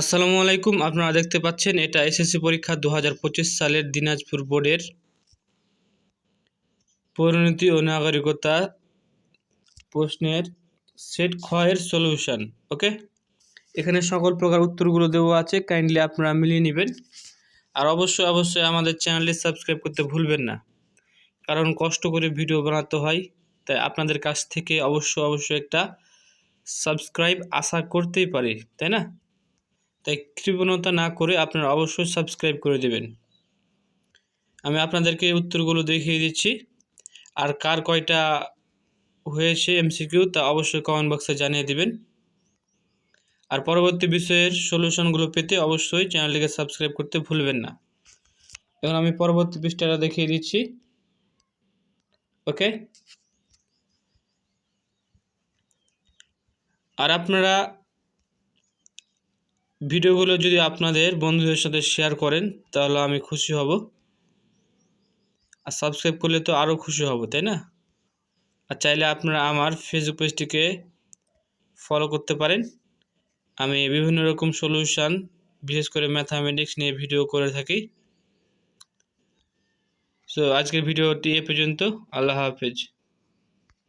আসসালামু আলাইকুম, আপনারা দেখতে পাচ্ছেন এটা এসএসসি পরীক্ষা দু হাজার পঁচিশ সালের দিনাজপুর বোর্ডের পরিণতি ও নাগরিকতা প্রশ্নের সেট ক্ষয়ের সলিউশন, ওকে? এখানে সকল প্রকার উত্তরগুলো দেওয়া আছে, কাইন্ডলি আপনারা মিলিয়ে নেবেন। আর অবশ্যই অবশ্যই আমাদের চ্যানেলটি সাবস্ক্রাইব করতে ভুলবেন না, কারণ কষ্ট করে ভিডিও বানাতে হয়, তাই আপনাদের কাছ থেকে অবশ্যই অবশ্যই একটা সাবস্ক্রাইব আশা করতেই পারি, তাই না? তাই কৃপণতা না করে আপনারা অবশ্যই সাবস্ক্রাইব করে দেবেন। আমি আপনাদেরকে উত্তরগুলো দেখিয়ে দিচ্ছি। আর কার কয়টা হয়েছে এমসিকিউ তা অবশ্যই কমেন্ট বক্সে জানিয়ে দিবেন। আর পরবর্তী বিষয়ের সলিউশনগুলো পেতে অবশ্যই চ্যানেলটিকে সাবস্ক্রাইব করতে ভুলবেন না। এখন আমি পরবর্তী পৃষ্ঠাটা দেখিয়ে দিচ্ছি। ওকে আর আপনারা ভিডিওগুলো যদি আপনাদের বন্ধুদের সাথে শেয়ার করেন, তাহলে আমি খুশি হব। আর সাবস্ক্রাইব করলে তো আরও খুশি হব, তাই না? আর চাইলে আপনারা আমার ফেসবুক পেজটিকে ফলো করতে পারেন। আমি বিভিন্ন রকম সলিউশান বিশেষ করে ম্যাথামেটিক্স নিয়ে ভিডিও করে থাকি। সো আজকের ভিডিওটি এ পর্যন্ত। আল্লাহ হাফেজ।